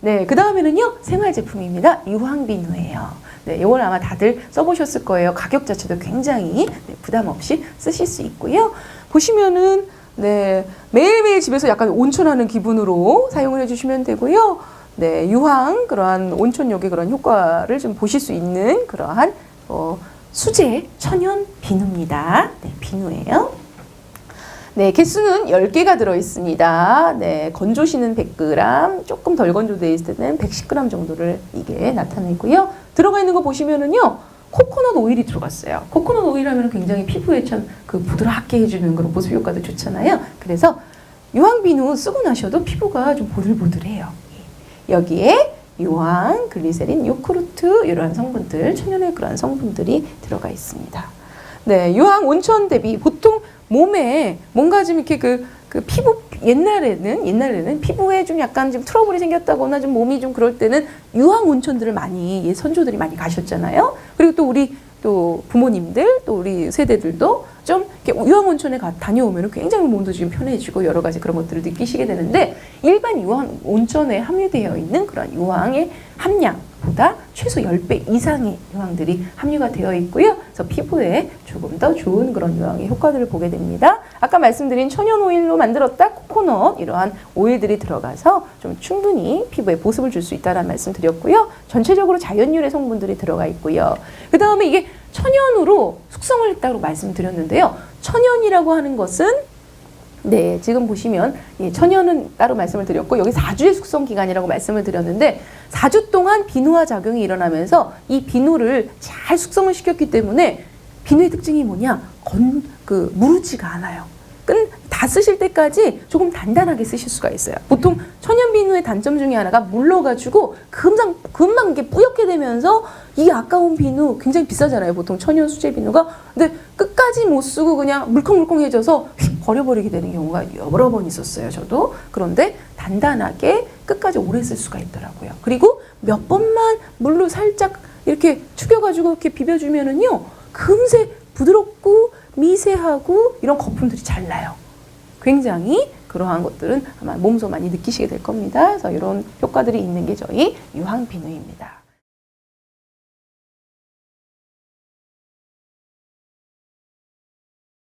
네, 그 다음에는요, 생활 제품입니다. 유황비누예요. 네, 이걸 아마 다들 써보셨을 거예요. 가격 자체도 굉장히 네, 부담 없이 쓰실 수 있고요. 보시면은, 네, 매일매일 집에서 약간 온천하는 기분으로 사용을 해주시면 되고요. 네, 유황, 그러한 온천욕의 그런 효과를 좀 보실 수 있는 그러한, 어, 수제 천연 비누입니다. 네, 비누예요. 네, 개수는 10개가 들어있습니다. 네, 건조시는 100g, 조금 덜 건조되어 있을 때는 110g 정도를 이게 나타내고요. 들어가 있는 거 보시면은요, 코코넛 오일이 들어갔어요. 코코넛 오일 하면 굉장히 피부에 참 그 부드럽게 해주는 그런 보습 효과도 좋잖아요. 그래서 유황비누 쓰고 나셔도 피부가 좀 보들보들해요. 여기에 유황, 글리세린, 요크루트 이러한 성분들, 천연의 그러한 성분들이 들어가 있습니다. 네, 유황 온천 대비 보통 몸에 뭔가 좀 이렇게 그, 그 피부 옛날에는 옛날에는 피부에 좀 약간 좀 트러블이 생겼다거나 좀 몸이 좀 그럴 때는 유황 온천들을 많이 예, 선조들이 많이 가셨잖아요. 그리고 또 우리 또 부모님들 또 우리 세대들도 좀 이렇게 유황 온천에 가, 다녀오면 굉장히 몸도 좀 편해지고 여러 가지 그런 것들을 느끼시게 되는데 일반 유황 온천에 함유되어 있는 그런 유황의 함량 보다 최소 10배 이상의 유황들이 함유가 되어 있고요. 그래서 피부에 조금 더 좋은 그런 유황의 효과들을 보게 됩니다. 아까 말씀드린 천연 오일로 만들었다 코코넛 이러한 오일들이 들어가서 좀 충분히 피부에 보습을 줄 수 있다는 말씀 드렸고요. 전체적으로 자연유래 성분들이 들어가 있고요. 그 다음에 이게 천연으로 숙성을 했다고 말씀드렸는데요. 천연이라고 하는 것은 네, 지금 보시면 예, 천연은 따로 말씀을 드렸고 여기 4주의 숙성 기간이라고 말씀을 드렸는데 4주 동안 비누화 작용이 일어나면서 이 비누를 잘 숙성을 시켰기 때문에 비누의 특징이 뭐냐? 건, 그, 무르지가 않아요. 끈, 다 쓰실 때까지 조금 단단하게 쓰실 수가 있어요. 보통 천연 비누의 단점 중에 하나가 물러가지고 금방, 금방 이게 뿌옇게 되면서 이 아까운 비누 굉장히 비싸잖아요. 보통 천연 수제 비누가. 근데 끝까지 못 쓰고 그냥 물컹물컹해져서 휙 버려버리게 되는 경우가 여러 번 있었어요. 저도. 그런데 단단하게 끝까지 오래 쓸 수가 있더라고요. 그리고 몇 번만 물로 살짝 이렇게 축여가지고 이렇게 비벼주면은요. 금세 부드럽고 미세하고 이런 거품들이 잘 나요. 굉장히 그러한 것들은 아마 몸소 많이 느끼시게 될 겁니다. 그래서 이런 효과들이 있는 게 저희 유황 비누입니다.